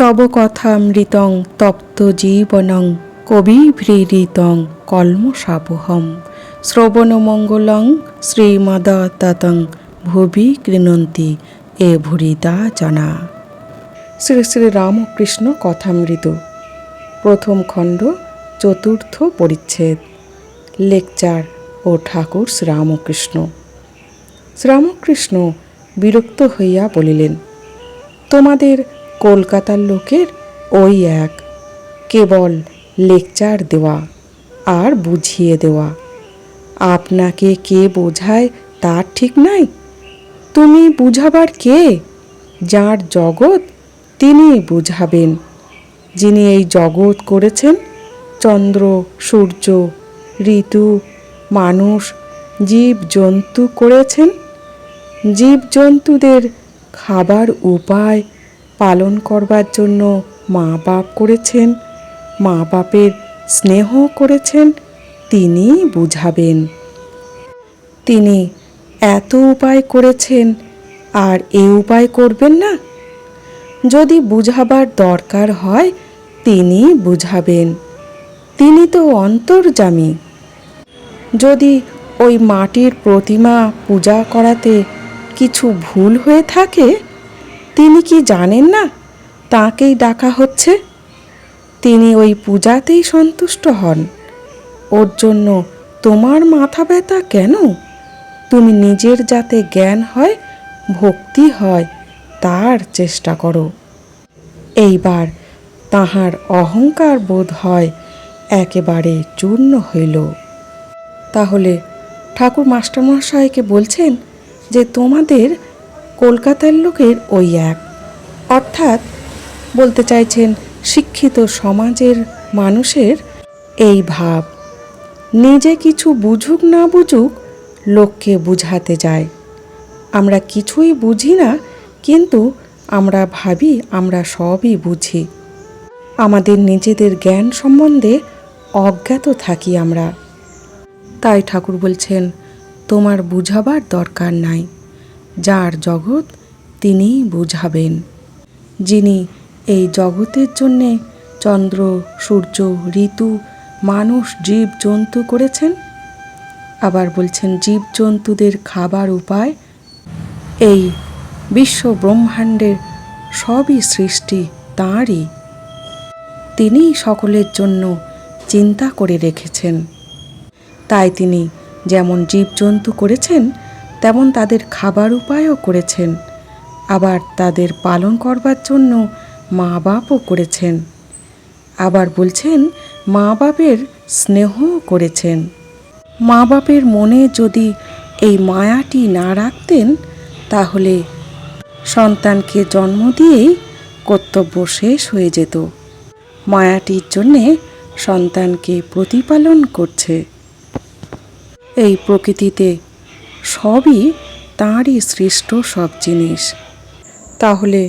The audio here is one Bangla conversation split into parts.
তব কথামৃতং তপ্ত জীবনং কবিভ্রীড়িতং কল্মসাপহম শ্রবণমঙ্গলং শ্রীমদততং ভুবি গৃণন্তি এ ভুরিদা জনা। শ্রী শ্রী রামকৃষ্ণ কথামৃত, প্রথম খণ্ড, চতুর্থ পরিচ্ছেদ, লেকচার ও ঠাকুর শ্রীরামকৃষ্ণ। শ্রীরামকৃষ্ণ বিরক্ত হইয়া বলিলেন, তোমাদের কলকাতার লোকের ওই এক, কেবল লেকচার দেওয়া আর বুঝিয়ে দেওয়া। আপনাকে কে বোঝায় তার ঠিক নাই? তুমি বুঝাবার কে? যার জগৎ তিনি বুঝাবেন। যিনি এই জগৎ করেছেন, চন্দ্র, সূর্য, ঋতু, মানুষ, জীব, জন্তু করেছেন। জীবজন্তুদের খাবার উপায় পালন করবার জন্য মা বাপ করেছেন, মা বাপের স্নেহ করেছেন তিনি বুঝাবেন। তিনি এত উপায় করেছেন, আর এ উপায় করবেন না। যদি বুঝাবার দরকার হয় তিনি বুঝাবেন। তিনি তো অন্তর্জামী যদি ওই মাটির প্রতিমা পূজা করাতে কিছু ভুল হয়ে থাকে তিনি কি জানেন না তাকেই ডাকা হচ্ছে? তিনি ওই পূজাতেই সন্তুষ্ট হন। ওর জন্য তোমার মাথা ব্যথা কেন? তুমি নিজের যাতে জ্ঞান হয়, ভক্তি হয়, তার চেষ্টা করো। এইবার তাহার অহংকার বোধ হয় একেবারে চূর্ণ হইল। তাহলে ঠাকুর মাস্টারমশাইকে বলছেন যে তোমাদের কলকাতার লোকের ওই এক। অর্থাৎ বলতে চাইছেন শিক্ষিত সমাজের মানুষের এই ভাব। নিজে কিছু বুঝুক না বুঝুক লোককে বুঝাতে যায়। আমরা কিছুই বুঝি না, কিন্তু আমরা ভাবি, আমরা সবই বুঝি। আমাদের নিজেদের জ্ঞান সম্বন্ধে অজ্ঞাত থাকি আমরা। তাই ঠাকুর বলছেন, তোমার বুঝাবার দরকার নাই। যার জগৎ তিনিই বুঝাবেন। যিনি এই জগতের জন্যে চন্দ্র, সূর্য, ঋতু, মানুষ, জীব, জন্তু করেছেন, আবার বলছেন জীবজন্তুদের খাবার উপায় এই বিশ্ব ব্রহ্মাণ্ডের সবই সৃষ্টি তাঁরই। তিনিই সকলের জন্য চিন্তা করে রেখেছেন। তাই তিনি যেমন জীবজন্তু করেছেন তেমন তাদের খাবার উপায়ও করেছেন। আবার তাদের পালন করবার জন্য মা বাপও করেছেন। আবার বলছেন মা বাপের স্নেহও করেছেন। মা বাপের মনে যদি এই মায়াটি না রাখতেন, তাহলে সন্তানকে জন্ম দিয়েই কর্তব্য শেষ হয়ে যেত। মায়াটির জন্যে সন্তানকে প্রতিপালন করছে। এই প্রকৃতিতে সবই তাঁরই সৃষ্ট সব জিনিস। তাহলে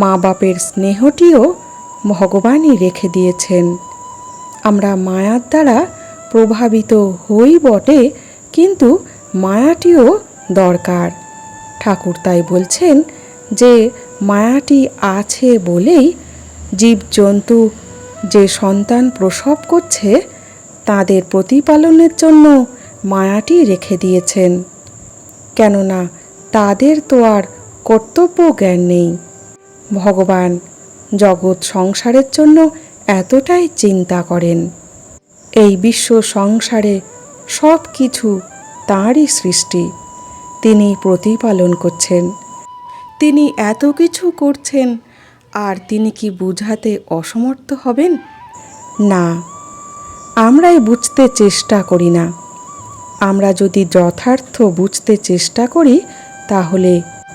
মা বাপের স্নেহটিও ভগবানই রেখে দিয়েছেন। আমরা মায়ার দ্বারা প্রভাবিত হই বটে, কিন্তু মায়াটিও দরকার। ঠাকুর তাই বলছেন যে, মায়াটি আছে বলেই জীবজন্তু যে সন্তান প্রসব করছে, তাদের প্রতিপালনের জন্য মায়াটি রেখে দিয়েছেন। কেননা তাদের তো আর কর্তব্য জ্ঞান নেই। ভগবান জগৎ সংসারের জন্য এতটাই চিন্তা করেন। এই বিশ্ব সংসারে সব কিছু তাঁরই সৃষ্টি। তিনি প্রতিপালন করছেন। তিনি এত কিছু করছেন, আর তিনি কি বুঝাতে অসমর্থ হবেন? না, আমরাই বুঝতে চেষ্টা করি না। আমরা যদি যথার্থ বুঝতে চেষ্টা করি, তাহলে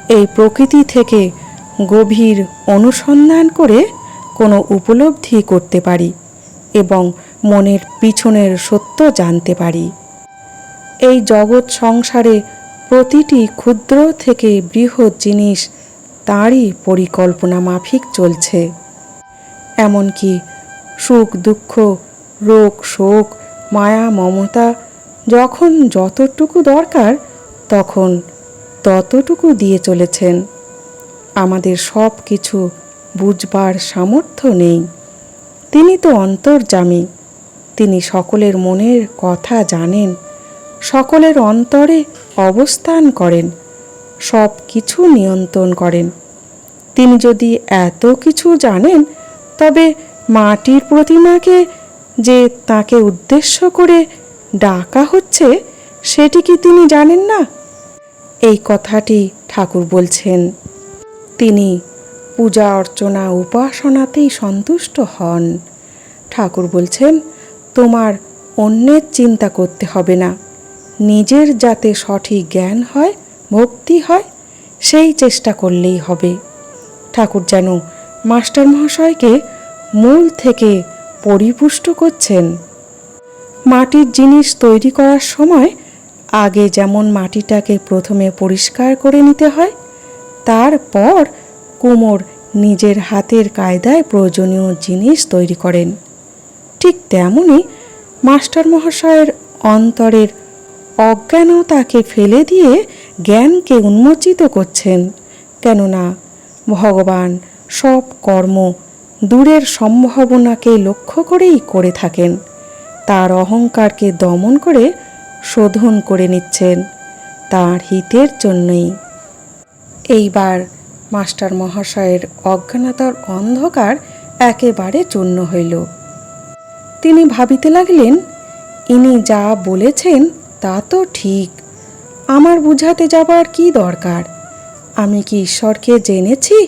এই প্রকৃতি থেকে গভীর অনুসন্ধান করে কোনো উপলব্ধি করতে পারি এবং মনের পিছনের সত্য জানতে পারি। এই জগৎ সংসারে প্রতিটি ক্ষুদ্র থেকে বৃহৎ জিনিস তাঁরই পরিকল্পনা মাফিক চলছে। এমনকি সুখ, দুঃখ, রোগ, শোক, মায়া, মমতা যখন যতটুকু দরকার, তখন ততটুকু দিয়ে চলেছেন। আমাদের সব কিছু বুঝবার সামর্থ্য নেই। তিনি তো অন্তর্যামী। তিনি সকলের মনের কথা জানেন। সকলের অন্তরে অবস্থান করেন। সব কিছু নিয়ন্ত্রণ করেন। তিনি যদি এত কিছু জানেন, তবে মাটির প্রতিমাকে যে তাকে উদ্দেশ্য করে ডাকা হচ্ছে, সেটি কি তিনি জানেন না? এই কথাটি ঠাকুর বলছেন। তিনি পূজা অর্চনা উপাসনাতেই সন্তুষ্ট হন। ঠাকুর বলছেন, তোমার অন্যের চিন্তা করতে হবে না। নিজের যাতে সঠিক জ্ঞান হয়, ভক্তি হয়, সেই চেষ্টা করলেই হবে। ঠাকুর যেন মাস্টার মহাশয়কে মূল থেকে পরিপুষ্ট করছেন। মাটির জিনিস তৈরি করার সময় আগে যেমন মাটিটাকে প্রথমে পরিষ্কার করে নিতে হয়, তারপর কুমোর নিজের হাতের কায়দায় প্রয়োজনীয় জিনিস তৈরি করেন। ঠিক তেমনই মাস্টার মহাশয়ের অন্তরের অজ্ঞানতাকে ফেলে দিয়ে জ্ঞানকে উন্মোচিত করছেন, কেননা ভগবান সব কর্ম দূরের সম্ভাবনাকে লক্ষ্য করেই করে থাকেন। তার অহংকারকে দমন করে শোধন করে নিচ্ছেন তার হিতের জন্যই। এইবার মাস্টার মহাশয়ের অজ্ঞানতার অন্ধকার একেবারে চূর্ণ হইল। তিনি ভাবিতে লাগলেন, ইনি যা বলেছেন তা তো ঠিক। আমার বুঝাতে যাবার কি দরকার? আমি কি ঈশ্বরকে জেনেছি?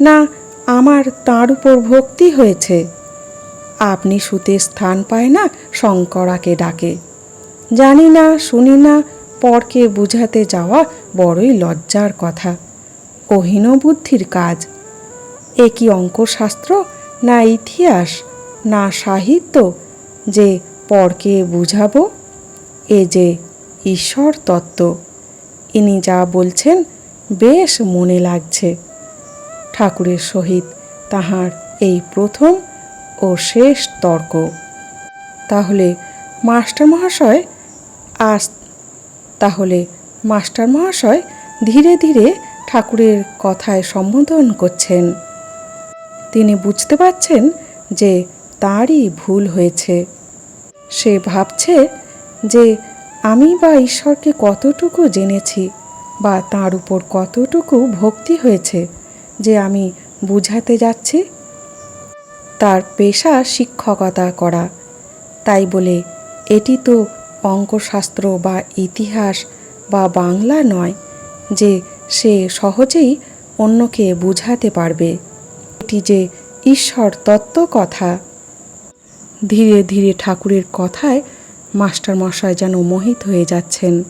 না, আমার তাঁর উপর ভক্তি হয়েছে। আপনি সুতে স্থান পায় না শঙ্করাকে ডাকে। জানি না, শুনি না, পরকে বুঝাতে যাওয়া বড়ই লজ্জার কথা। অহীন বুদ্ধির কাজ। এ কি অঙ্কশাস্ত্র, না ইতিহাস, না সাহিত্য যে পরকে বুঝাবো? এ যে ঈশ্বর তত্ত্ব ইনি যা বলছেন, বেশ মনে লাগছে। ঠাকুরের সহিত তাহার এই প্রথম ও শেষ তর্ক। তাহলে মাস্টার মহাশয় আস তাহলে মাস্টার মহাশয় ধীরে ধীরে ঠাকুরের কথায় সম্বোধন করছেন। তিনি বুঝতে পারছেন যে তারই ভুল হয়েছে। সে ভাবছে যে আমি বা ঈশ্বরকে কতটুকু জেনেছি বা তার উপর কতটুকু ভক্তি হয়েছে যে আমি বুঝাতে যাচ্ছি? তার পেশা শিক্ষকতা করা। তাই বলে, এটি তো অঙ্কশাস্ত্র বা ইতিহাস বা বাংলা নয় যে সে সহজেই অন্যকে বুঝাতে পারবে। এটি যে ঈশ্বর তত্ত্ব কথা। ধীরে ধীরে ঠাকুরের কথায় মাস্টার মশাই যেন মোহিত হয়ে যাচ্ছেন।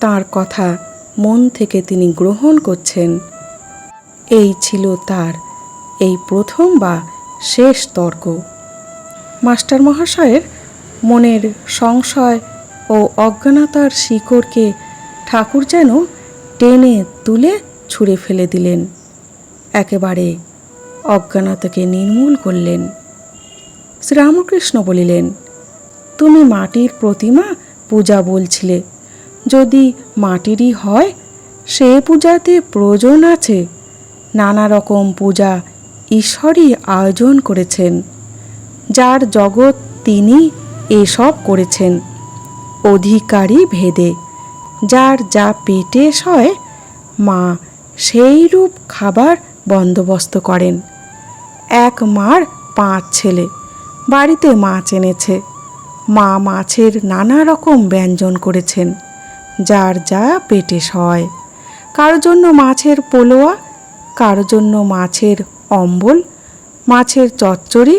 তার কথা মন থেকে তিনি গ্রহণ করছেন। এই ছিল তার, এই প্রথম বা শেষ তর্ক। মাস্টার মহাশয়ের মনের সংশয় ও অজ্ঞানতার শিকড়কে ঠাকুর যেন টেনে তুলে ছুঁড়ে ফেলে দিলেন। একেবারে অজ্ঞানতাকে নির্মূল করলেন। শ্রীরামকৃষ্ণ বলিলেন, তুমি মাটির প্রতিমা পূজা বলছিলে। যদি মাটিরই হয়, সে পূজাতে প্রয়োজন আছে। নানা রকম পূজা ঈশ্বরই আয়োজন করেছেন, যার জগৎ তিনি এসব করেছেন। অধিকারী ভেদে, যার যা পেটে সয়, মা সেই রূপ খাবার বন্দোবস্ত করেন। এক মার পাঁচ ছেলে, বাড়িতে মাছ এনেছে। মা মাছের নানা রকম ব্যঞ্জন করেছেন, যার যা পেটে সয়। কারও জন্য মাছের পোলোয়া কারও জন্য মাছের অম্বল, মাছের চচ্চড়ি,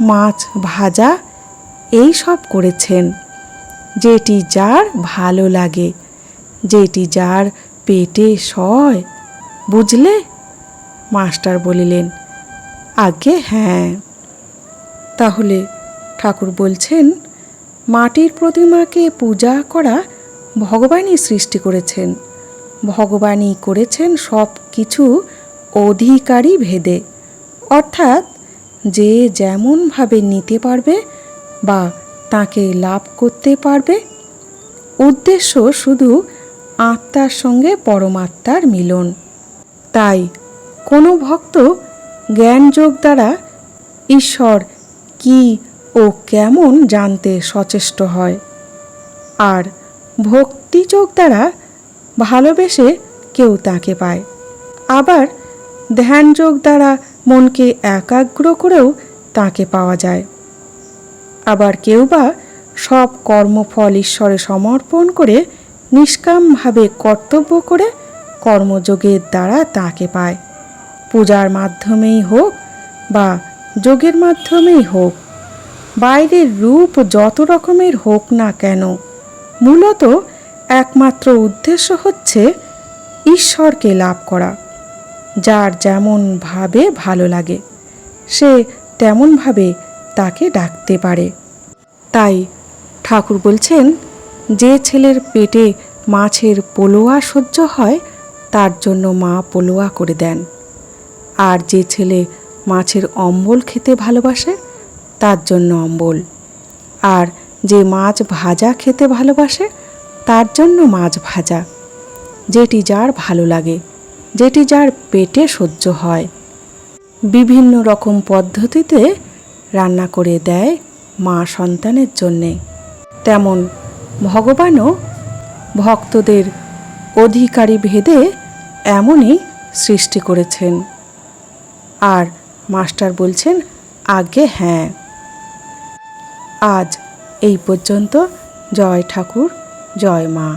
মাছ ভাজা, এই সব করেছেন। যেটি যার ভালো লাগে, যেটি যার পেটে সয়, বুঝলে? মাস্টার বলিলেন আগে হ্যাঁ। তাহলে ঠাকুর বলছেন, মাটির প্রতিমাকে পূজা করা ভগবানই সৃষ্টি করেছেন। ভগবানই করেছেন সব কিছু অধিকারী ভেদে। অর্থাৎ যে যেমনভাবে নিতে পারবে বা তাকে লাভ করতে পারবে, উদ্দেশ্য শুধু আত্মার সঙ্গে পরমাত্মার মিলন। তাই কোনো ভক্ত জ্ঞানযোগ দ্বারা ঈশ্বর কি ও কেমন জানতে সচেষ্ট হয়। আর ভক্তিযোগ দ্বারা ভালোবেসে কেউ তাকে পায়। আবার ধ্যানযোগ দ্বারা মনকে একাগ্র করেও তাকে পাওয়া যায়। আবার কেউ বা সব কর্মফল ঈশ্বরে সমর্পণ করে নিষ্কামভাবে কর্তব্য করে কর্মযোগের দ্বারা তাকে পায়। পূজার মাধ্যমেই হোক বা যোগের মাধ্যমেই হোক, বাইরের রূপ যত রকমের হোক না কেন, মূলত একমাত্র উদ্দেশ্য হচ্ছে ঈশ্বরকে লাভ করা। যার যেমনভাবে ভালো লাগে, সে তেমনভাবে তাকে ডাকতে পারে। তাই ঠাকুর বলছেন, যে ছেলের পেটে মাছের পোলোয়া সহ্য হয়, তার জন্য মা পোলোয়া করে দেন। আর যে ছেলে মাছের অম্বল খেতে ভালোবাসে, তার জন্য অম্বল। আর যে মাছ ভাজা খেতে ভালোবাসে, তার জন্য মাছ ভাজা। যেটি যার ভালো লাগে যেটি যার পেটে সহ্য হয়। বিভিন্ন রকম পদ্ধতিতে রান্না করে দেয় মা সন্তানের জন্যে। তেমন ভগবানও ভক্তদের অধিকারী ভেদে এমনই সৃষ্টি করেছেন। আর মাস্টার বলছেন, আগে হ্যাঁ। আজ এই পর্যন্ত। জয় ঠাকুর, জয় মা।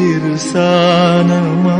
சிறுசானமா